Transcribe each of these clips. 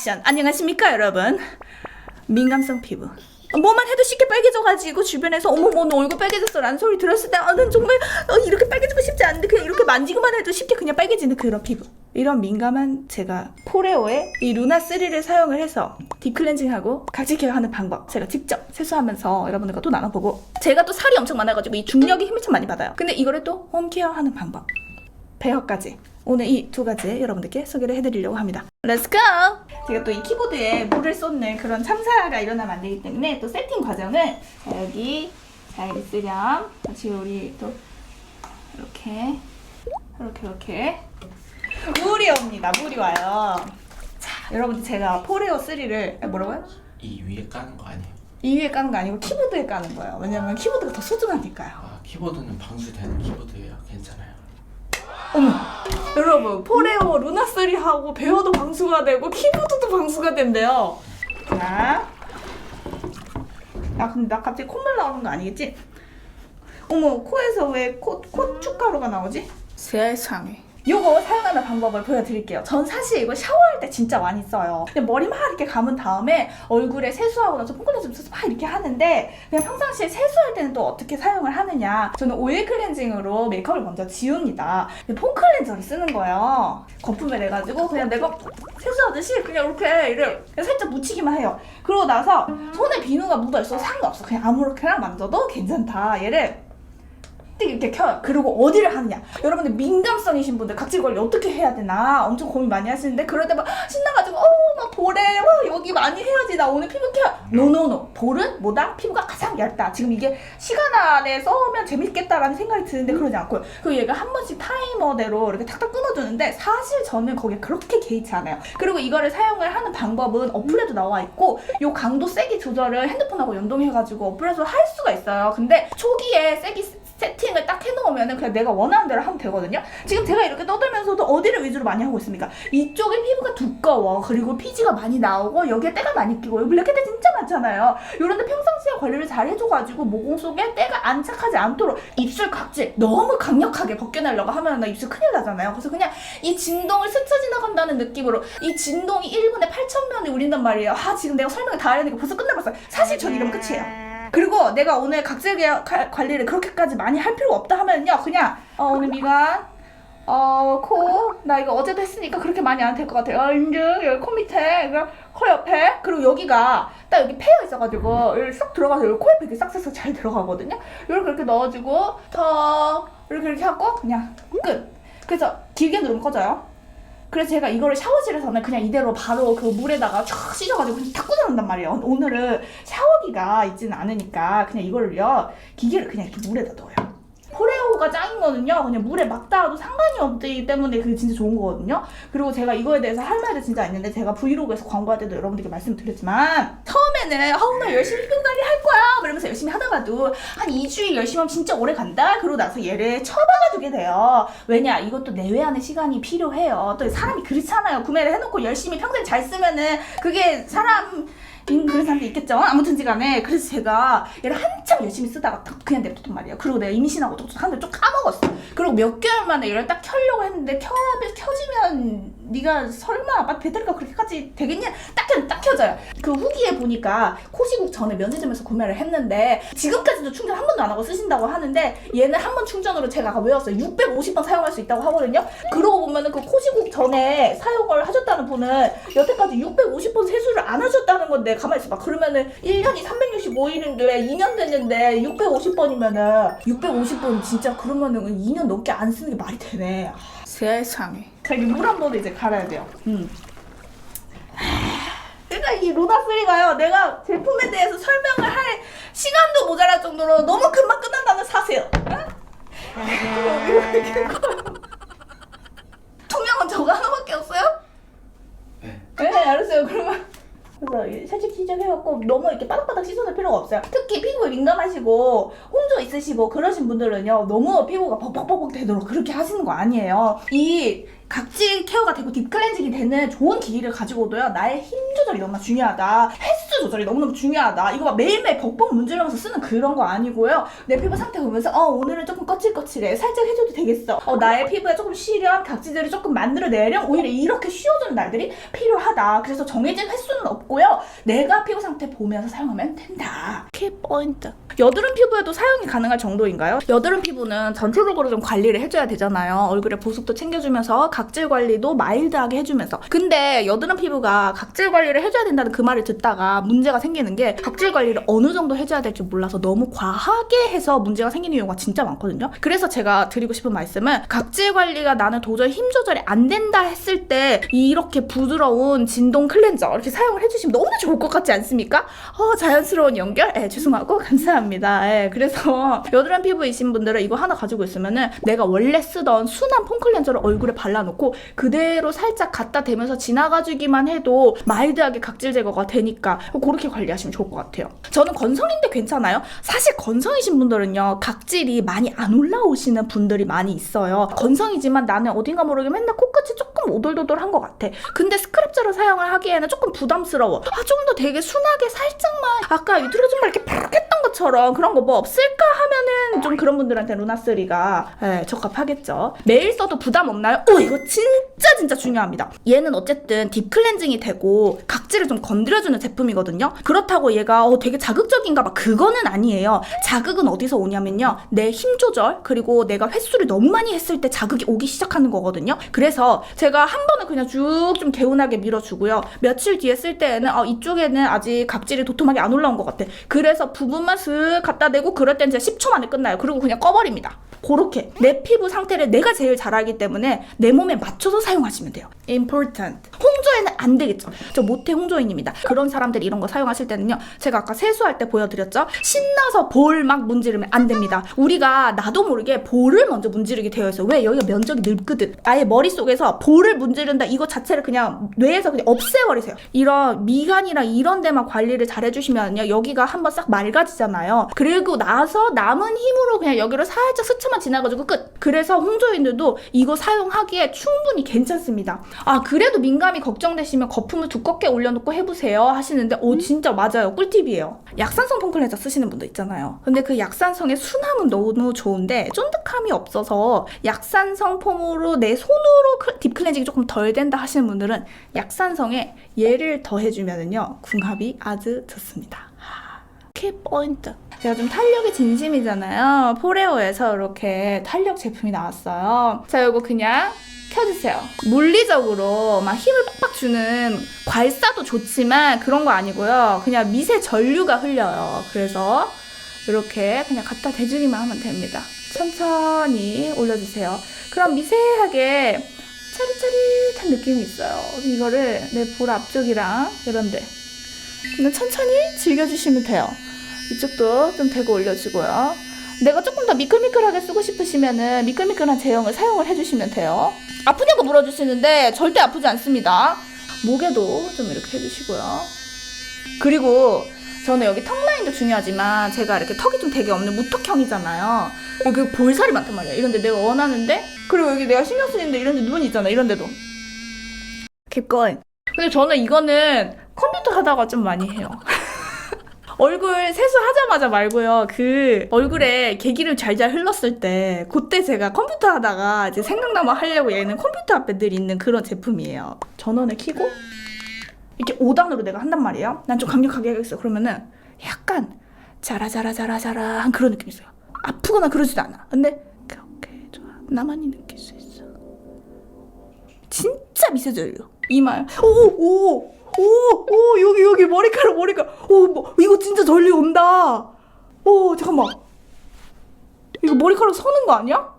액션. 안녕하십니까 여러분. 민감성 피부. 뭐만 해도 쉽게 빨개져가지고 주변에서 어머 뭐너 얼굴 빨개졌어. 라는 소리 들었을 때 아, 난 정말 어, 이렇게 빨개지고 싶지 않은데 그냥 이렇게 만지고만 해도 쉽게 그냥 빨개지는 그런 피부. 이런 민감한 제가 포레오의 이 루나 3를 사용을 해서 딥클렌징하고 각질 케어하는 방법 제가 직접 세수하면서 여러분들과 또 나눠보고 제가 또 살이 엄청 많아가지고 이 중력이 힘을 참 많이 받아요. 근데 이거를 또 홈케어하는 방법 배어까지 오늘 이 두 가지 여러분들께 소개를 해드리려고 합니다. Let's go! 제가 또 이 키보드에 물을 쏟는 그런 참사가 일어나면 안 되기 때문에 또 세팅 과정을 자, 여기 잘 있으렴 같이 우리 또 이렇게 이렇게 이렇게 물이 옵니다. 물이 와요. 자, 여러분들 제가 포레오 3를 뭐라고요? 이 위에 까는 거 아니에요? 이 위에 까는 거 아니고 키보드에 까는 거예요. 왜냐면 키보드가 더 소중하니까요. 아 키보드는 방수되는 키보드예요. 괜찮아요. 어머 여러분 포레오 루나 3 하고 배어도 방수가 되고 키보드도 방수가 된대요 자. 야 근데 나 갑자기 콧물 나오는 거 아니겠지? 어머 코에서 왜 코, 고춧가루가 나오지? 세상에 요거 사용하는 방법을 보여드릴게요. 전 사실 이거 샤워할 때 진짜 많이 써요. 그냥 머리 막 이렇게 감은 다음에 얼굴에 세수하고 나서 폼클렌저 좀 써서 막 이렇게 하는데 그냥 평상시에 세수할 때는 또 어떻게 사용을 하느냐 저는 오일 클렌징으로 메이크업을 먼저 지웁니다. 폼 클렌저를 쓰는 거예요. 거품을 내가지고 그냥 내가 세수하듯이 그냥 이렇게 이를 살짝 묻히기만 해요. 그러고 나서 손에 비누가 묻어있어도 상관없어. 그냥 아무렇게나 만져도 괜찮다. 얘를 띡 이렇게 켜요. 그리고 어디를 하느냐. 여러분들 민감성이신 분들 각질 관리 어떻게 해야 되나 엄청 고민 많이 하시는데 그럴 때막 신나가지고 어막 볼에 와 여기 많이 해야지 나 오늘 피부 케어. 노노노 볼은 뭐다 피부가 가장 얇다. 지금 이게 시간 안에 써면 재밌겠다라는 생각이 드는데 그러지 않고요. 그리고 얘가 한 번씩 타이머대로 이렇게 탁탁 끊어주는데 사실 저는 거기에 그렇게 개의치 않아요. 그리고 이거를 사용을 하는 방법은 어플에도 나와 있고 요 강도 세기 조절을 핸드폰하고 연동해가지고 어플에서 할 수가 있어요. 근데 초기에 세기 세팅을 딱 해놓으면은 그냥 내가 원하는 대로 하면 되거든요. 지금 제가 이렇게 떠들면서도 어디를 위주로 많이 하고 있습니까? 이쪽에 피부가 두꺼워. 그리고 피지가 많이 나오고 여기에 때가 많이 끼고 블랙헤드 진짜 많잖아요. 이런데 평상시에 관리를 잘 해줘가지고 모공 속에 때가 안착하지 않도록 입술 각질 너무 강력하게 벗겨내려고 하면 나 입술 큰일 나잖아요. 그래서 그냥 이 진동을 스쳐 지나간다는 느낌으로 이 진동이 1분에 8,000면이 울린단 말이에요. 아 지금 내가 설명을 다 하려니까 벌써 끝내버렸어요. 사실 전 이러면 끝이에요. 그리고 내가 오늘 각질 개- 가- 관리를 그렇게까지 많이 할 필요가 없다 하면요. 그냥 어 오늘 미간 어 코 나 이거 어제도 했으니까 그렇게 많이 안 될 것 같아요. 어, 인중 여기 코 밑에 이거 코 옆에. 그리고 여기가 딱 여기 패여 있어가지고 여기 쏙 들어가서 여기 코 옆에 이렇게 싹 싹싹 잘 들어가거든요. 이렇게 이렇게 넣어주고 더 이렇게 이렇게 하고 그냥 끝. 그래서 길게 누르면 꺼져요 그래서 제가 이거를 샤워실에서는 그냥 이대로 바로 그 물에다가 촥 씻어가지고 그냥 닦고 자는단 말이에요. 오늘은 샤워기가 있지는 않으니까 그냥 이거를요 기계를 그냥 이렇게 물에다 넣어요. 포레오가 짱인 거는요 그냥 물에 막 닿아도 상관이 없기 때문에 그게 진짜 좋은 거거든요. 그리고 제가 이거에 대해서 할 말이 진짜 있는데 제가 브이로그에서 광고할 때도 여러분들께 말씀드렸지만 처음 에는 아우 나 열심히 피부 관리 할 거야 그러면서 열심히 하다가도 한 2주일 열심히 하면 진짜 오래 간다 그러고 나서 얘를 처박아 두게 돼요 왜냐 이것도 내외하는 시간이 필요해요 또 사람이 그렇잖아요 구매를 해놓고 열심히 평생 잘 쓰면은 그게 사람 인 그런 사람도 있겠죠. 아무튼지 간에 그래서 제가 얘를 한참 열심히 쓰다가 딱 그냥 냅뒀단 말이에요. 그리고 내가 임신하고 또 하는데 좀 까먹었어. 그리고 몇 개월 만에 얘를 딱 켜려고 했는데 켜 켜지면 네가 설마 아, 배터리가 그렇게까지 되겠냐? 딱 켜, 딱 켜져요. 그 후기에 보니까 코시국 전에 면세점에서 구매를 했는데 지금까지도 충전 한 번도 안 하고 쓰신다고 하는데 얘는 한 번 충전으로 제가 외웠어요. 650번 사용할 수 있다고 하거든요. 그러고 보면은 그 코시국 전에 사용을 하셨다는 분은 여태까지 650번 세수를 안 하셨다는 건데 가만히 있어봐. 그러면은 1년이 365일인데 2년 됐는데 650번이면은 650번 진짜 그러면은 2년 넘게 안 쓰는 게 말이 되네. 아, 세상에. 자기 물 한 번도 이제 갈아야 돼요. 음. 그러니까 이 로다3가요 내가 제품에 대해서 설명을 할 시간도 모자랄 정도로 너무 금방 끝난다는 사실 응? 이렇게 커요. 투명은 저거 하나밖에 없어요? 네. 네 알았어요 그러면 그래서 이 살짝 시작해갖고 너무 이렇게 바닥바닥 씻어낼 필요가 없어요. 특히 피부에 민감하시고 홍조 있으시고 그러신 분들은요 너무 피부가 벅벅벅벅 되도록 그렇게 하시는 거 아니에요. 이 각질 케어가 되고 딥클렌징이 되는 좋은 기기를 가지고도요 나의 힘 조절이 너무나 중요하다. 횟수 조절이 너무너무 중요하다. 이거 막 매일매일 벅벅 문지르면서 쓰는 그런 거 아니고요. 내 피부 상태 보면서 어 오늘은 조금 거칠거칠해. 살짝 해줘도 되겠어. 어 나의 피부에 조금 시려한 각질들을 조금 만들어내려 오히려 이렇게 쉬어주는 날들이 필요하다. 그래서 정해진 횟수는 없고요. 내가 피부 상태 보면서 사용하면 된다. 키 포인트 여드름 피부에도 사용이 가능할 정도인가요? 여드름 피부는 전체적으로 좀 관리를 해줘야 되잖아요. 얼굴에 보습도 챙겨주면서 각질 관리도 마일드하게 해주면서 근데 여드름 피부가 각질 관리를 해줘야 된다는 그 말을 듣다가 문제가 생기는 게 각질 관리를 어느 정도 해줘야 될지 몰라서 너무 과하게 해서 문제가 생기는 경우가 진짜 많거든요 그래서 제가 드리고 싶은 말씀은 각질 관리가 나는 도저히 힘 조절이 안 된다 했을 때 이렇게 부드러운 진동 클렌저 이렇게 사용을 해주시면 너무 좋을 것 같지 않습니까? 어, 자연스러운 연결? 예, 죄송하고 감사합니다. 예, 그래서 여드름 피부이신 분들은 이거 하나 가지고 있으면은 내가 원래 쓰던 순한 폼 클렌저를 얼굴에 발라놓고 그대로 살짝 갖다 대면서 지나가주기만 해도 마일드하게 각질 제거가 되니까 그렇게 관리하시면 좋을 것 같아요. 저는 건성인데 괜찮아요? 사실 건성이신 분들은요, 각질이 많이 안 올라오시는 분들이 많이 있어요. 건성이지만 나는 어딘가 모르게 맨날 코끝이 조금 오돌도돌한 것 같아. 근데 스크랩제로 사용을 하기에는 조금 부담스러워. 아, 좀 더 되게 순하게 살짝만 아까 유튜브로 좀 이렇게 팍 했던 것처럼 그런 거 뭐 없을까 하면은 좀 그런 분들한테 루나쓰리가 예, 적합하겠죠. 매일 써도 부담 없나요? 오, 이거 진짜 진짜 중요합니다. 얘는 어쨌든 딥클렌징이 되고 각질을 좀 건드려주는 제품이거든요. 그렇다고 얘가 어, 되게 자극적인가 봐. 그거는 아니에요. 자극은 어디서 오냐면요. 내 힘 조절 그리고 내가 횟수를 너무 많이 했을 때 자극이 오기 시작하는 거거든요. 그래서 제가 한 번은 그냥 쭉 좀 개운하게 밀어주고요. 며칠 뒤에 쓸 때에는 어, 이쪽에는 아직 각질이 도톰하게 안 올라온 것 같아. 그래서 부분만 슥 갖다 대고 그럴 땐 제가 10초 만에 끝나요. 그리고 그냥 꺼버립니다. 그렇게 내 피부 상태를 내가 제일 잘 알기 때문에 내 몸에 맞춰서 사용하시면 돼요. Important. 홍조에는 안 되겠죠. 저 모태 홍조인입니다. 그런 사람들이 이런 거 사용하실 때는요. 제가 아까 세수할 때 보여드렸죠. 신나서 볼 막 문지르면 안 됩니다. 우리가 나도 모르게 볼을 먼저 문지르게 되어 있어요. 왜 여기가 면적이 넓거든. 아예 머릿속에서 볼을 문지른다 이거 자체를 그냥 뇌에서 그냥 없애버리세요. 이런 미간이랑 이런 데만 관리를 잘 해주시면요. 여기가 한번 싹 맑아지잖아요. 그리고 나서 남은 힘으로 그냥 여기로 살짝 스쳐 만 지나가지고 끝. 그래서 홍조인들도 이거 사용하기에 충분히 괜찮습니다. 아 그래도 민감이 걱정되시면 거품을 두껍게 올려놓고 해보세요 하시는데 오 진짜 맞아요. 꿀팁이에요. 약산성 폼클렌저 쓰시는 분도 있잖아요. 근데 그 약산성의 순함은 너무 좋은데 쫀득함이 없어서 약산성 폼으로 내 손으로 클- 딥클렌징이 조금 덜 된다 하시는 분들은 약산성에 얘를 더해주면은요 궁합이 아주 좋습니다. 키 포인트 제가 좀 탄력이 진심이잖아요 포레오에서 이렇게 탄력 제품이 나왔어요 자 이거 그냥 켜주세요. 물리적으로 막 힘을 빡빡 주는 괄사도 좋지만 그런 거 아니고요. 그냥 미세 전류가 흘려요. 그래서 이렇게 그냥 갖다 대주기만 하면 됩니다. 천천히 올려주세요. 그럼 미세하게 짜릿짜릿한 느낌이 있어요. 이거를 내 볼 앞쪽이랑 이런데 그냥 천천히 즐겨주시면 돼요. 이쪽도 좀 대고 올려주고요. 내가 조금 더 미끌미끌하게 쓰고 싶으시면은 미끌미끌한 제형을 사용을 해주시면 돼요. 아프냐고 물어주시는데 절대 아프지 않습니다. 목에도 좀 이렇게 해주시고요. 그리고 저는 여기 턱 라인도 중요하지만 제가 이렇게 턱이 좀 되게 없는 무턱형이잖아요. 여기 볼살이 많단 말이야. 이런데 내가 원하는데 그리고 여기 내가 신경 쓰이는데 이런데 눈이 있잖아. 이런데도. Going. 근데 저는 이거는 컴퓨터 하다가 좀 많이 해요. 얼굴 세수하자마자 말고요. 그 얼굴에 개기름 잘잘 흘렀을 때 그때 제가 컴퓨터 하다가 이제 생각나면 하려고 얘는 컴퓨터 앞에 늘 있는 그런 제품이에요. 전원을 켜고 이렇게 5단으로 내가 한단 말이에요. 난 좀 강력하게 하겠어. 그러면은 약간 자라자라자라자라한 그런 느낌이 있어요. 아프거나 그러지도 않아. 근데 오케이 좋아. 나만이 느낄 수 있어. 진짜 미세져요. 이마에 오오 오, 오, 여기, 여기, 머리카락, 머리카락. 오, 뭐, 이거 진짜 전리 온다. 오, 잠깐만. 이거 머리카락 서는 거 아니야?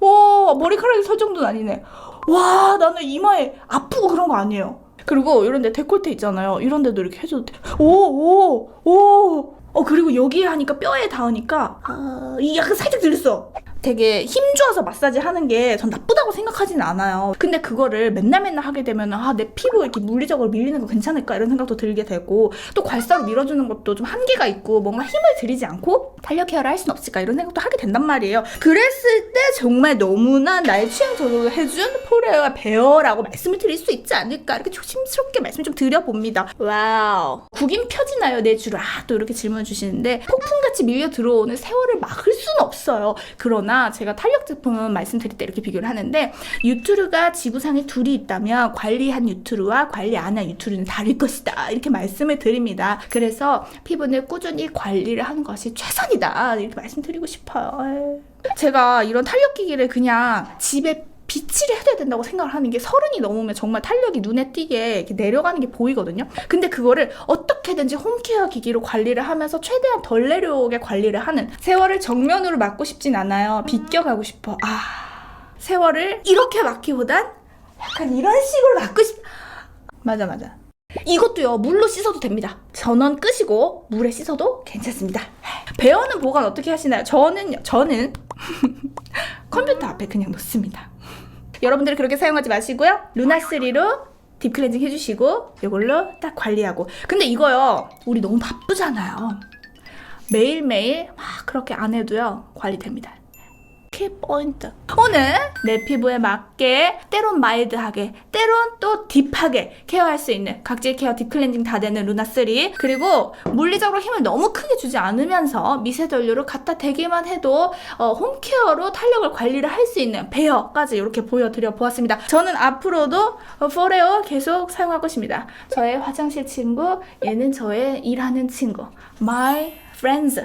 와, 머리카락이 설 정도는 아니네. 와, 나는 이마에 아프고 그런 거 아니에요. 그리고 이런 데 데콜테 있잖아요. 이런 데도 이렇게 해줘도 돼. 오, 오, 오. 어, 그리고 여기에 하니까 뼈에 닿으니까, 아, 이 약간 살짝 들렸어. 되게 힘주어서 마사지 하는 게 전 나쁘다고 생각하진 않아요. 근데 그거를 맨날 맨날 하게 되면 아, 내 피부 이렇게 물리적으로 밀리는 거 괜찮을까 이런 생각도 들게 되고 또 괄사로 밀어주는 것도 좀 한계가 있고 뭔가 힘을 들이지 않고 탄력 케어를 할 수는 없을까 이런 생각도 하게 된단 말이에요. 그랬을 때 정말 너무나 나의 취향 저격을 해준 포레어 베어라고 말씀을 드릴 수 있지 않을까 이렇게 조심스럽게 말씀 좀 드려봅니다. 와우. 국인 펴지나요 내 주로? 아, 또 이렇게 질문 주시는데 폭풍같이 밀려 들어오는 세월을 막을 수는 없어요. 그러나 제가 탄력 제품은 말씀드릴 때 이렇게 비교를 하는데 유투르가 지구상에 둘이 있다면 관리한 유투르와 관리 안 한 유투르는 다를 것이다. 이렇게 말씀을 드립니다. 그래서 피부는 꾸준히 관리를 하는 것이 최선이다. 이렇게 말씀드리고 싶어요. 에이. 제가 이런 탄력 기기를 그냥 집에 비치를 해둬야 된다고 생각을 하는 게 서른이 넘으면 정말 탄력이 눈에 띄게 내려가는 게 보이거든요. 근데 그거를 어떻게든지 홈케어 기기로 관리를 하면서 최대한 덜 내려오게 관리를 하는 세월을 정면으로 막고 싶진 않아요. 비껴가고 싶어. 아 세월을 이렇게 막기보단 약간 이런 식으로 막고 싶. 맞아 맞아. 이것도요 물로 씻어도 됩니다. 전원 끄시고 물에 씻어도 괜찮습니다. 배어는 보관 어떻게 하시나요? 저는 저는 컴퓨터 앞에 그냥 놓습니다. 여러분들 그렇게 사용하지 마시고요. 루나3로 딥클렌징 해주시고 이걸로 딱 관리하고. 근데 이거요 우리 너무 바쁘잖아요. 매일매일 막 그렇게 안 해도요 관리됩니다 키포인트 오늘 내 피부에 맞게 때론 마일드하게 때론 또 딥하게 케어할 수 있는 각질 케어 딥클렌징 다 되는 루나3 그리고 물리적으로 힘을 너무 크게 주지 않으면서 미세전류를 갖다 대기만 해도 어, 홈케어로 탄력을 관리를 할 수 있는 베어까지 이렇게 보여드려 보았습니다. 저는 앞으로도 어, 포레오 계속 사용할 것입니다. 저의 화장실 친구 얘는 저의 일하는 친구 My friends